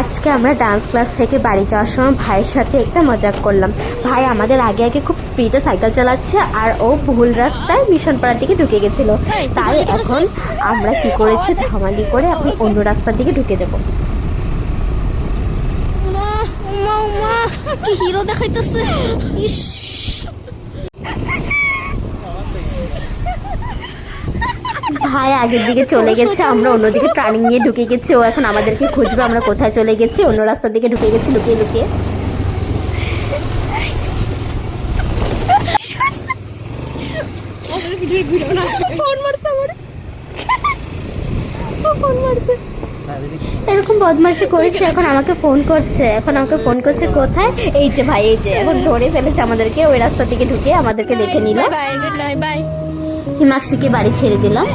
আজকে আমরা dance class থেকে বাড়ি যাওয়ার সময় ভাইয়ের সাথে একটা মজা করলাম। ভাই আমাদের আগে আগে খুব স্পিডে সাইকেল চালাচ্ছে আর ও ভুল রাস্তায় মিশন পাড়ার দিকে ঢুকে গেছিল। তাই এখন আমরা কি করেছি ধামালি করে আপনি অন্য রাস্তার দিকে ঢুকে যাব। কি হিরো দেখাইতেছে? ইস। ভাই আগের দিকে চলে গেছে, আমরা অন্যদিকে ট্রানিং নিয়ে ঢুকে গেছি, ও এখন আমাদেরকে খুঁজবে, আমরা কোথায় চলে গেছি, অন্য রাস্তার দিকে ঢুকে গেছি, লুকিয়ে লুকিয়ে। এরকম বদমাশি করেছে, এখন আমাকে ফোন করছে, এখন আমাকে ফোন করছে, কোথায়? এই যে ভাই, এই যে, এখন ধরে ফেলেছে আমাদেরকে, ওই রাস্তা থেকে ঢুকে আমাদেরকে দেখে নিল। বাই হিমাক্ষীকে বাড়ি ছেড়ে দিলাম।